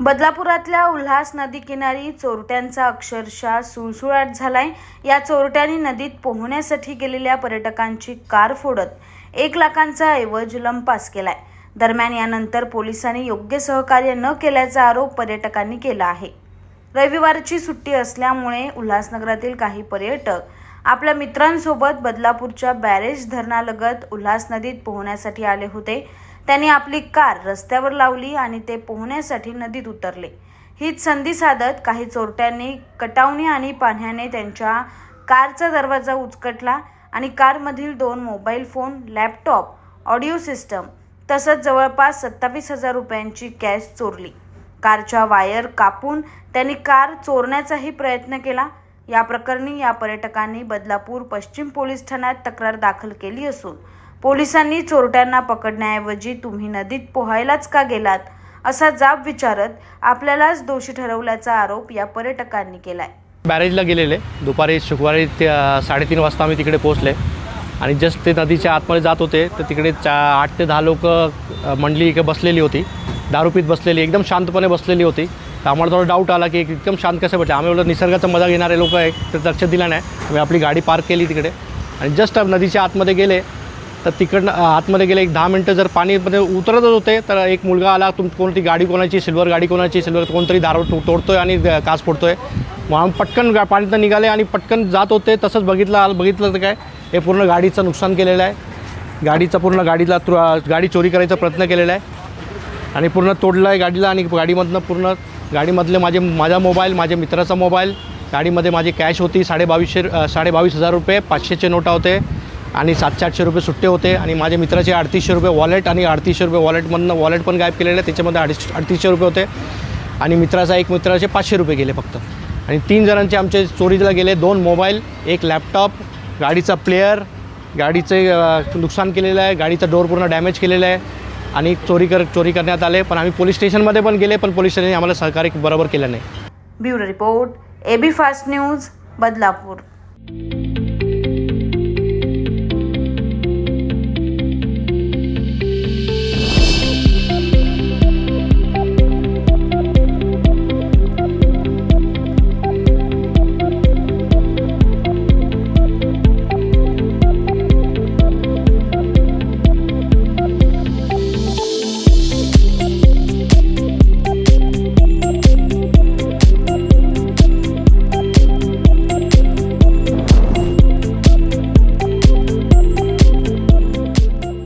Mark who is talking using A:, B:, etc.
A: बदलापुरातल्या उल्हास नदी किनारी चोरट्यांचा अक्षरशः सुळसुळाट झालाय. या चोरट्यांनी नदीत पोहण्यासाठी गेलेल्या पर्यटकांची कार फोडत एक लाखांचा ऐवज लंपास केलाय. दरम्यान यानंतर पोलिसांनी योग्य सहकार्य न केल्याचा आरोप पर्यटकांनी केला आहे. रविवारची सुट्टी असल्यामुळे उल्हासनगरातील काही पर्यटक आपल्या मित्रांसोबत बदलापूरच्या बॅरेज धरणालगत उल्हास नदीत पोहण्यासाठी आले होते. त्यांनी आपली कार रस्त्यावर लावली आणि ते पोहण्यासाठी नदीत उतरले. हीच संधी साधत काही चोरट्यांनी कटावणी आणि पाण्याने त्यांच्या कारचा दरवाजा उचकटला आणि कारमधील दोन mobile phone laptop audio system तसंच जवळपास सत्तावीस हजार रुपयांची कॅश चोरली. कारच्या वायर कापून त्यांनी कार चोरण्याचाही प्रयत्न केला. या प्रकरणी या पर्यटकांनी बदलापूर पश्चिम पोलीस ठाण्यात तक्रार दाखल केली असून पोलिसांनी चोरट्यांना पकडण्याऐवजी तुम्ही नदीत पोहायलाच का गेलात? असा जाब विचारत आपल्यालाच दोषी ठरवल्याचा आरोप या पर्यटकांनी केलाय.
B: बॅरेजला गेलेले. दुपारी शुक्रवारी साडेतीन वाजता आम्ही तिकडे पोहोचले. आणि जस्ट ते नदीच्या आतमध्ये जात होते तर तिकडे चा आठ ते दहा लोक मंडळी इकडे बसलेली होती. दारू पीत बसलेली एकदम शांतपणे बसलेली होती. तर आम्हाला थोडा डाऊट आला की एकदम शांत कसं भेटलं आम्ही एवढं निसर्गाचा मजा घेणारे लोक आहे तर लक्ष दिलं नाही. आम्ही आपली गाडी पार्क केली तिकडे. आणि जस्ट नदीच्या आतमध्ये गेले. तर तिकडनं आतमध्ये गेले एक दहा मिनटं जर पाणीमध्ये उतरतच होते तर एक मुलगा आला तुम कोणती गाडी कोणाची सिल्वर गाडी कोणाची सिल्वर कोणतरी दारू तो- आहे आणि काच फोडतो आहे मग आम्ही पटकन गा तर निघाले आणि पटकन जात होते तसंच बघितलं बघितलं तर काय हे पूर्ण गाडीचं नुकसान केलेलं आहे. गाडीचा पूर्ण गाडीला गाडी चोरी करायचा प्रयत्न केलेला आहे. आणि पूर्ण तोडलं आहे गाडीला आणि गाडीमधनं पूर्ण गाडीमधले माझे माझा मोबाईल माझ्या मित्राचा मोबाईल गाडीमध्ये माझी कॅश होती साडे बावीसशे साडे बावीस हजार रुपये पाचशेचे नोटा होते. आणि सातशे आठशे रुपये सुट्टे होते आणि माझ्या मित्राचे अडतीसशे रुपये वॉलेट आणि अडतीसशे रुपये वॉलेटमधनं वॉलेट पण गायब केलेलं आहे त्याच्यामध्ये अडीच अडतीसशे रुपये होते. आणि मित्राचा एक मित्राचे पाचशे रुपये गेले फक्त. आणि तीन जणांचे आमचे चोरीला गेले. दोन मोबाईल एक लॅपटॉप गाडीचा प्लेअर गाडीचे नुकसान केलेलं आहे गाडीचा डोर पूर्ण डॅमेज केलेला आहे आणि चोरी कर चोरी करण्यात आले. पण आम्ही पोलीस स्टेशनमध्ये पण गेले पण पोलीस स्टेशनने आम्हाला सहकार्य बरोबर केलं नाही.
A: Bureau report AB fast news Badlapur.